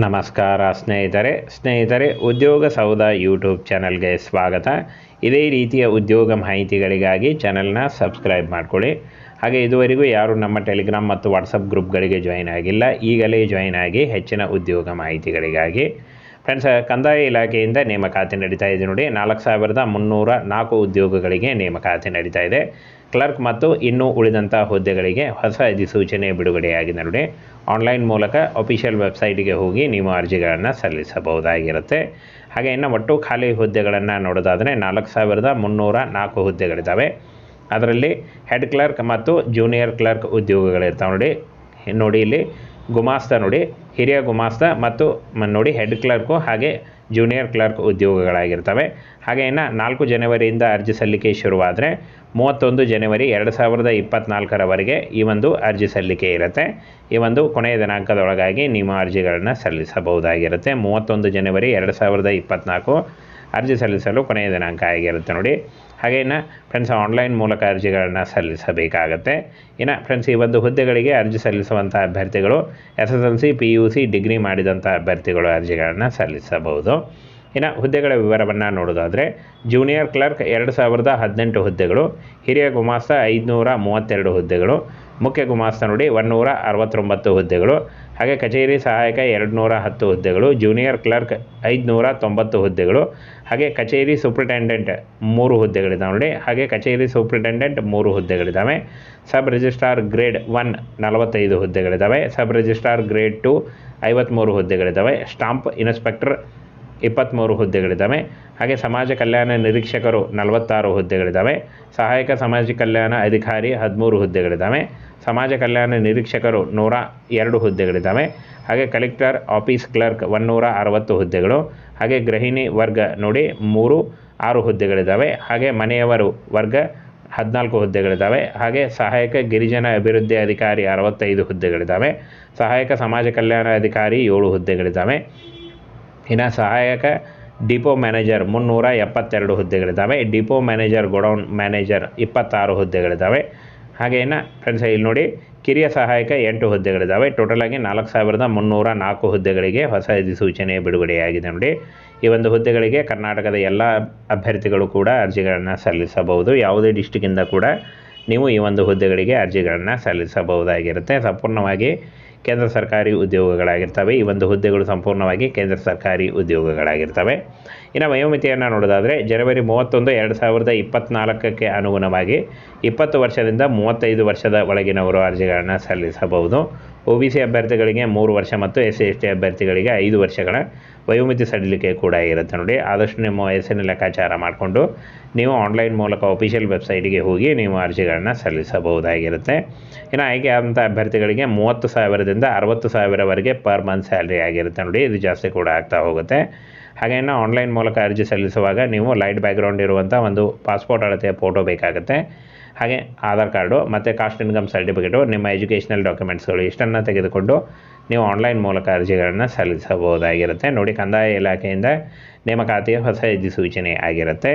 ನಮಸ್ಕಾರ ಸ್ನೇಹಿತರೆ. ಸ್ನೇಹಿತರೆ, ಉದ್ಯೋಗ ಸೌಧ ಯೂಟ್ಯೂಬ್ ಚಾನಲ್ಗೆ ಸ್ವಾಗತ. ಇದೇ ರೀತಿಯ ಉದ್ಯೋಗ ಮಾಹಿತಿಗಳಿಗಾಗಿ ಚಾನಲ್ನ ಸಬ್ಸ್ಕ್ರೈಬ್ ಮಾಡಿಕೊಳ್ಳಿ. ಹಾಗೆ ಇದುವರೆಗೂ ಯಾರು ನಮ್ಮ ಟೆಲಿಗ್ರಾಮ್ ಮತ್ತು ವಾಟ್ಸಪ್ ಗ್ರೂಪ್ಗಳಿಗೆ ಜಾಯಿನ್ ಆಗಿಲ್ಲ. ಈಗಲೇ ಜಾಯಿನ್ ಆಗಿ ಹೆಚ್ಚಿನ ಉದ್ಯೋಗ ಮಾಹಿತಿಗಳಿಗಾಗಿ. ಫ್ರೆಂಡ್ಸ್, ಕಂದಾಯ ಇಲಾಖೆಯಿಂದ ನೇಮಕಾತಿ ನಡೀತಾ ಇದೆ ನೋಡಿ. ನಾಲ್ಕು ಸಾವಿರದ ಮುನ್ನೂರ ನಾಲ್ಕು ಉದ್ಯೋಗಗಳಿಗೆ ನೇಮಕಾತಿ ನಡೀತಾ ಇದೆ. ಕ್ಲರ್ಕ್ ಮತ್ತು ಇನ್ನೂ ಉಳಿದಂಥ ಹುದ್ದೆಗಳಿಗೆ ಹೊಸ ಅಧಿಸೂಚನೆ ಬಿಡುಗಡೆಯಾಗಿದೆ ನೋಡಿ. ಆನ್ಲೈನ್ ಮೂಲಕ ಅಫಿಷಿಯಲ್ ವೆಬ್ಸೈಟ್ಗೆ ಹೋಗಿ ನೀವು ಅರ್ಜಿಗಳನ್ನು ಸಲ್ಲಿಸಬಹುದಾಗಿರುತ್ತೆ. ಹಾಗೆ ಇನ್ನು ಒಟ್ಟು ಖಾಲಿ ಹುದ್ದೆಗಳನ್ನು ನೋಡೋದಾದರೆ ನಾಲ್ಕು ಸಾವಿರದ ಮುನ್ನೂರ ನಾಲ್ಕು ಹುದ್ದೆಗಳಿದ್ದಾವೆ. ಅದರಲ್ಲಿ ಹೆಡ್ ಕ್ಲರ್ಕ್ ಮತ್ತು ಜೂನಿಯರ್ ಕ್ಲರ್ಕ್ ಉದ್ಯೋಗಗಳಿರ್ತಾವೆ ನೋಡಿ. ನೋಡಿ ಇಲ್ಲಿ ಗುಮಾಸ್ತ ನೋಡಿ, ಹಿರಿಯ ಗುಮಾಸ್ತ ಮತ್ತು ನೋಡಿ ಹೆಡ್ ಕ್ಲರ್ಕು ಹಾಗೆ ಜೂನಿಯರ್ ಕ್ಲರ್ಕ್ ಉದ್ಯೋಗಗಳಾಗಿರ್ತವೆ. ಹಾಗೆ ಇನ್ನು ನಾಲ್ಕು ಜನವರಿಯಿಂದ ಅರ್ಜಿ ಸಲ್ಲಿಕೆ ಶುರುವಾದರೆ ಮೂವತ್ತೊಂದು ಜನವರಿ ಎರಡು ಸಾವಿರದ ಇಪ್ಪತ್ತ್ನಾಲ್ಕರವರೆಗೆ ಈ ಒಂದು ಅರ್ಜಿ ಸಲ್ಲಿಕೆ ಇರುತ್ತೆ. ಈ ಒಂದು ಕೊನೆಯ ದಿನಾಂಕದೊಳಗಾಗಿ ನಿಮ್ಮ ಅರ್ಜಿಗಳನ್ನು ಸಲ್ಲಿಸಬಹುದಾಗಿರುತ್ತೆ. ಮೂವತ್ತೊಂದು ಜನವರಿ ಎರಡು ಸಾವಿರದ ಇಪ್ಪತ್ತ್ನಾಲ್ಕು ಅರ್ಜಿ ಸಲ್ಲಿಸಲು ಕೊನೆಯ ದಿನಾಂಕ ಆಗಿರುತ್ತೆ ನೋಡಿ. ಹಾಗೆ ಫ್ರೆಂಡ್ಸ್ ಆನ್ಲೈನ್ ಮೂಲಕ ಅರ್ಜಿಗಳನ್ನು ಸಲ್ಲಿಸಬೇಕಾಗತ್ತೆ. ಇನ್ನು ಫ್ರೆಂಡ್ಸ್ ಈ ಒಂದು ಹುದ್ದೆಗಳಿಗೆ ಅರ್ಜಿ ಸಲ್ಲಿಸುವಂಥ ಅಭ್ಯರ್ಥಿಗಳು S S L C, P U C, degree ಮಾಡಿದಂಥ ಅಭ್ಯರ್ಥಿಗಳು ಅರ್ಜಿಗಳನ್ನು ಸಲ್ಲಿಸಬಹುದು. ಇನ್ನು ಹುದ್ದೆಗಳ ವಿವರವನ್ನು ನೋಡೋದಾದರೆ ಜೂನಿಯರ್ ಕ್ಲರ್ಕ್ ಎರಡು ಸಾವಿರದ ಹದಿನೆಂಟು ಹುದ್ದೆಗಳು, ಹಿರಿಯ ಗುಮಾಸ್ತ ಐದುನೂರ ಮೂವತ್ತೆರಡು ಹುದ್ದೆಗಳು, ಮುಖ್ಯ ಗುಮಾಸ್ತ ನೋಡಿ ಒನ್ನೂರ ಅರವತ್ತೊಂಬತ್ತು ಹುದ್ದೆಗಳು, ಹಾಗೆ ಕಚೇರಿ ಸಹಾಯಕ ಎರಡು ನೂರ ಹತ್ತು ಹುದ್ದೆಗಳು ಜೂನಿಯರ್ ಕ್ಲರ್ಕ್ ಐದುನೂರ ತೊಂಬತ್ತು ಹುದ್ದೆಗಳು, ಹಾಗೆ ಕಚೇರಿ ಸೂಪ್ರಿಟೆಂಡೆಂಟ್ ಮೂರು ಹುದ್ದೆಗಳಿದ್ದಾವೆ ನೋಡಿ, ಹಾಗೆ ಕಚೇರಿ ಸೂಪ್ರಿಟೆಂಡೆಂಟ್ ಮೂರು ಹುದ್ದೆಗಳಿದ್ದಾವೆ ಸಬ್ ರಿಜಿಸ್ಟ್ರಾರ್ ಗ್ರೇಡ್ ಒನ್ ನಲವತ್ತೈದು ಹುದ್ದೆಗಳಿದ್ದಾವೆ ಸಬ್ ರಿಜಿಸ್ಟ್ರಾರ್ ಗ್ರೇಡ್ ಟು ಐವತ್ತ್ಮೂರು ಹುದ್ದೆಗಳಿದ್ದಾವೆ ಸ್ಟಾಂಪ್ ಇನ್ಸ್ಪೆಕ್ಟರ್ ಇಪ್ಪತ್ತ್ಮೂರು ಹುದ್ದೆಗಳಿದ್ದಾವೆ. ಹಾಗೆ ಸಮಾಜ ಕಲ್ಯಾಣ ನಿರೀಕ್ಷಕರು ನಲವತ್ತಾರು ಹುದ್ದೆಗಳಿದ್ದಾವೆ. ಸಹಾಯಕ ಸಮಾಜ ಕಲ್ಯಾಣ ಅಧಿಕಾರಿ ಹದಿಮೂರು ಹುದ್ದೆಗಳಿದ್ದಾವೆ. ಸಮಾಜ ಕಲ್ಯಾಣ ನಿರೀಕ್ಷಕರು ನೂರ ಎರಡು ಹುದ್ದೆಗಳಿದ್ದಾವೆ. ಹಾಗೆ ಕಲೆಕ್ಟರ್, ಆಫೀಸ್ ಕ್ಲರ್ಕ್ ಒನ್ನೂರ ಅರವತ್ತು ಹುದ್ದೆಗಳು. ಹಾಗೆ ಗೃಹಿಣಿ ವರ್ಗ ನೋಡಿ ಮೂರು, ಆರು ಹುದ್ದೆಗಳಿದ್ದಾವೆ. ಹಾಗೆ ಮನೆಯವರು ವರ್ಗ ಹದಿನಾಲ್ಕು ಹುದ್ದೆಗಳಿದ್ದಾವೆ. ಹಾಗೆ ಸಹಾಯಕ ಗಿರಿಜನ ಅಭಿವೃದ್ಧಿ ಅಧಿಕಾರಿ ಅರವತ್ತೈದು ಹುದ್ದೆಗಳಿದ್ದಾವೆ. ಸಹಾಯಕ ಸಮಾಜ ಕಲ್ಯಾಣ ಅಧಿಕಾರಿ ಏಳು ಹುದ್ದೆಗಳಿದ್ದಾವೆ. ಇನ್ನು ಸಹಾಯಕ ಡಿಪೋ ಮ್ಯಾನೇಜರ್ ಮುನ್ನೂರ ಎಪ್ಪತ್ತೆರಡು ಹುದ್ದೆಗಳಿದ್ದಾವೆ. ಡಿಪೋ ಮ್ಯಾನೇಜರ್, ಗೋಡೌನ್ ಮ್ಯಾನೇಜರ್ ಇಪ್ಪತ್ತಾರು ಹುದ್ದೆಗಳಿದ್ದಾವೆ. ಹಾಗೆ ಇನ್ನು ಫ್ರೆಂಡ್ಸ್ ಇಲ್ಲಿ ನೋಡಿ, ಕಿರಿಯ ಸಹಾಯಕ ಎಂಟು ಹುದ್ದೆಗಳಿದ್ದಾವೆ. ಟೋಟಲಾಗಿ ನಾಲ್ಕು ಸಾವಿರದ ಮುನ್ನೂರ ನಾಲ್ಕು ಹುದ್ದೆಗಳಿಗೆ ಹೊಸ ಅಧಿಸೂಚನೆ ಬಿಡುಗಡೆಯಾಗಿದೆ ನೋಡಿ. ಈ ಒಂದು ಹುದ್ದೆಗಳಿಗೆ ಕರ್ನಾಟಕದ ಎಲ್ಲ ಅಭ್ಯರ್ಥಿಗಳು ಕೂಡ ಅರ್ಜಿಗಳನ್ನು ಸಲ್ಲಿಸಬಹುದು. ಯಾವುದೇ ಡಿಸ್ಟಿಕ್ಕಿಂದ ಕೂಡ ನೀವು ಈ ಒಂದು ಹುದ್ದೆಗಳಿಗೆ ಅರ್ಜಿಗಳನ್ನು ಸಲ್ಲಿಸಬಹುದಾಗಿರುತ್ತೆ. ಸಂಪೂರ್ಣವಾಗಿ ಕೇಂದ್ರ ಸರ್ಕಾರಿ ಉದ್ಯೋಗಗಳಾಗಿರ್ತವೆ. ಈ ಒಂದು ಹುದ್ದೆಗಳು ಸಂಪೂರ್ಣವಾಗಿ ಕೇಂದ್ರ ಸರ್ಕಾರಿ ಉದ್ಯೋಗಗಳಾಗಿರ್ತವೆ. ಇನ್ನು ವಯೋಮಿತಿಯನ್ನು ನೋಡೋದಾದರೆ, ಜನವರಿ ಮೂವತ್ತೊಂದು ಎರಡು ಸಾವಿರದ ಇಪ್ಪತ್ತ್ನಾಲ್ಕಕ್ಕೆ ಅನುಗುಣವಾಗಿ ಇಪ್ಪತ್ತು ವರ್ಷದಿಂದ ಮೂವತ್ತೈದು ವರ್ಷದ ಒಳಗಿನವರು ಅರ್ಜಿಗಳನ್ನು ಸಲ್ಲಿಸಬಹುದು. ಒ ಬಿ ಸಿ ಅಭ್ಯರ್ಥಿಗಳಿಗೆ ಮೂರು ವರ್ಷ ಮತ್ತು ಎಸ್ ಸಿ ಎಸ್ ಟಿ ಅಭ್ಯರ್ಥಿಗಳಿಗೆ ಐದು ವರ್ಷಗಳ ವಯೋಮಿತಿ ಸಡಿಲಿಕೆ ಕೂಡ ಇರುತ್ತೆ ನೋಡಿ. ಆದಷ್ಟು ನಿಮ್ಮ ವಯಸ್ಸಿನ ಲೆಕ್ಕಾಚಾರ ಮಾಡಿಕೊಂಡು ನೀವು ಆನ್ಲೈನ್ ಮೂಲಕ ಅಫಿಷಿಯಲ್ ವೆಬ್ಸೈಟಿಗೆ ಹೋಗಿ ನೀವು ಅರ್ಜಿಗಳನ್ನು ಸಲ್ಲಿಸಬಹುದಾಗಿರುತ್ತೆ. ಇನ್ನು ಆಯ್ಕೆ ಆದಂಥ ಅಭ್ಯರ್ಥಿಗಳಿಗೆ ಮೂವತ್ತು ಸಾವಿರದಿಂದ ಅರವತ್ತು ಸಾವಿರವರೆಗೆ ಪರ್ ಮಂತ್ ಸ್ಯಾಲ್ರಿ ಆಗಿರುತ್ತೆ ನೋಡಿ. ಇದು ಜಾಸ್ತಿ ಕೂಡ ಆಗ್ತಾ ಹೋಗುತ್ತೆ. ಹಾಗೆ ಆನ್ಲೈನ್ ಮೂಲಕ ಅರ್ಜಿ ಸಲ್ಲಿಸುವಾಗ ನೀವು ಲೈಟ್ ಬ್ಯಾಕ್ಗ್ರೌಂಡ್ ಇರುವಂಥ ಒಂದು ಪಾಸ್ಪೋರ್ಟ್ ಅಳತೆಯ ಫೋಟೋ ಬೇಕಾಗುತ್ತೆ. ಹಾಗೆ ಆಧಾರ್ ಕಾರ್ಡು, ಮತ್ತು ಕಾಸ್ಟ್ ಇನ್ಕಮ್ ಸರ್ಟಿಫಿಕೇಟು ನಿಮ್ಮ ಎಜುಕೇಷನಲ್ ಡಾಕ್ಯುಮೆಂಟ್ಸ್ಗಳು ಇಷ್ಟನ್ನು ತೆಗೆದುಕೊಂಡು ನೀವು ಆನ್ಲೈನ್ ಮೂಲಕ ಅರ್ಜಿಗಳನ್ನು ಸಲ್ಲಿಸಬಹುದಾಗಿರುತ್ತೆ. ನೋಡಿ ಕಂದಾಯ ಇಲಾಖೆಯಿಂದ ನೇಮಕಾತಿಯ ಹೊಸ ಅಧಿಸೂಚನೆ ಆಗಿರುತ್ತೆ.